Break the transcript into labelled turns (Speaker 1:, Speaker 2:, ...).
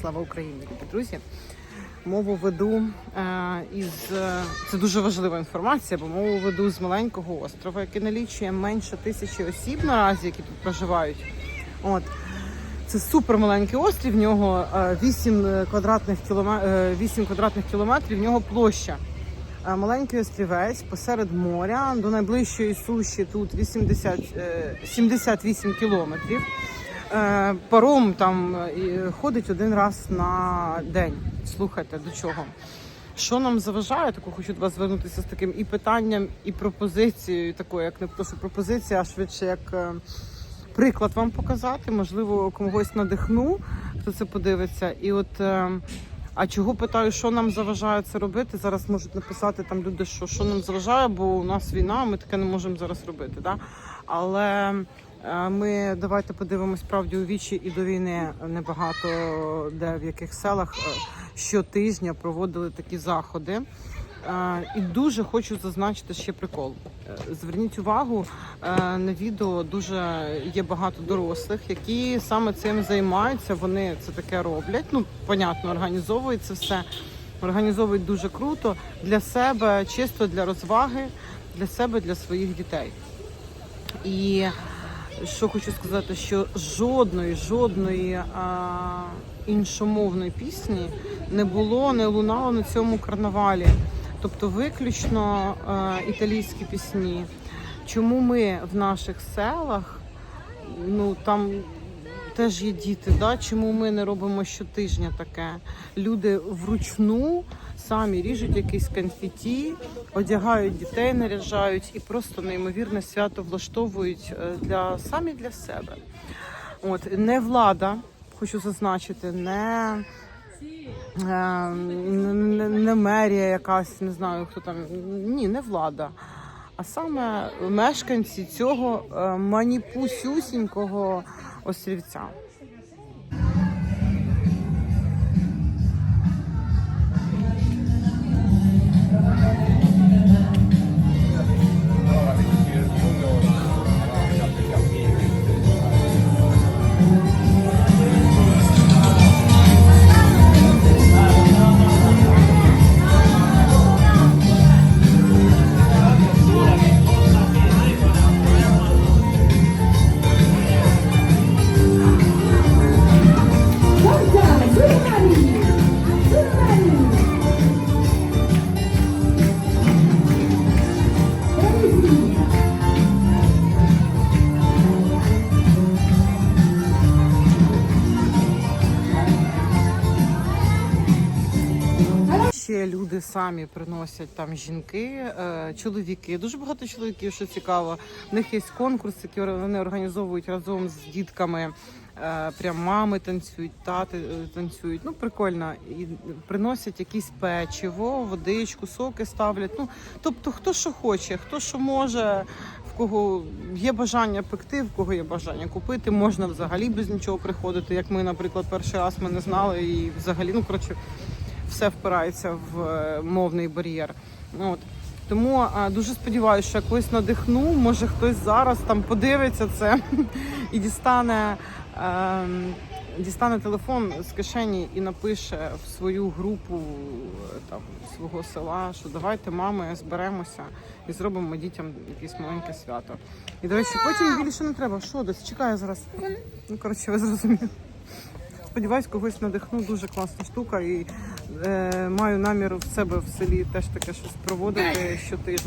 Speaker 1: Слава Україні, любі друзі. Мову веду е, із е, це дуже важлива інформація, бо мову веду з маленького острова, який налічує менше тисячі осіб наразі, які тут проживають. От це супер маленький острів. В нього е, 8 квадратних кілометрів, 8 квадратних кілометрів. В нього площа. Е, Маленький острівець посеред моря до найближчої суші тут 80, е, 78 кілометрів. Е, Паром там е, ходить один раз на день. Слухайте, до чого? Що нам заважає? Таку хочу до вас звернутися з таким і питанням, і пропозицією, такою, як не то, що пропозиція, а швидше як е, приклад вам показати. Можливо, когось надихну, хто це подивиться. І от а чого питаю, що нам заважає це робити? Зараз можуть написати там люди, що що нам заважає, бо у нас війна, ми таке не можемо зараз робити. Да? Але ми давайте подивимось правді у вічі і до війни небагато де в яких селах е, щотижня проводили такі заходи. Е, І дуже хочу зазначити ще прикол. Е, Зверніть увагу на відео. Дуже є багато дорослих, які саме цим займаються. Вони це таке роблять. Ну, понятно, організовують це все. Організовують дуже круто для себе, чисто для розваги, для себе, для своїх дітей. І що хочу сказати, що жодної, жодної а, іншомовної пісні не було, не лунало на цьому карнавалі. Тобто виключно а, італійські пісні. Чому ми в наших селах, ну там теж є діти, да? чому ми не робимо щотижня таке? Люди вручну самі ріжуть якісь конфеті, одягають дітей, наряжають і просто неймовірне свято влаштовують е, для самі для себе. От не влада, хочу зазначити, не, е, не, не мерія якась, не знаю хто там. Ні, не влада. А саме мешканці цього е, маніпусюсінького острівця. Ще люди самі приносять там жінки, е, чоловіки. Дуже багато чоловіків, що цікаво. В них є конкурс, який вони організовують разом з дітками. Е, Прям мами танцюють, тати е, танцюють. Ну прикольно. І приносять якісь печиво, водичку, соки ставлять. Ну тобто, хто що хоче, хто що може, в кого є бажання пекти, в кого є бажання купити. Можна взагалі без нічого приходити. Як ми, наприклад, перший раз ми не знали і взагалі, ну коротше все впирається в е, мовний бар'єр. От. Тому а, дуже сподіваюся, що я когось надихну. Може хтось зараз там подивиться це і дістане, е, дістане телефон з кишені і напише в свою групу е, там свого села, що давайте, мами, зберемося і зробимо дітям якесь маленьке свято. І до речі, потім більше не треба. Що десь чекаю зараз. Ну коротше, ви зрозуміли. Сподіваюсь, когось надихну. Дуже класна штука. І е, маю намір в себе в селі теж таке щось проводити щотижня.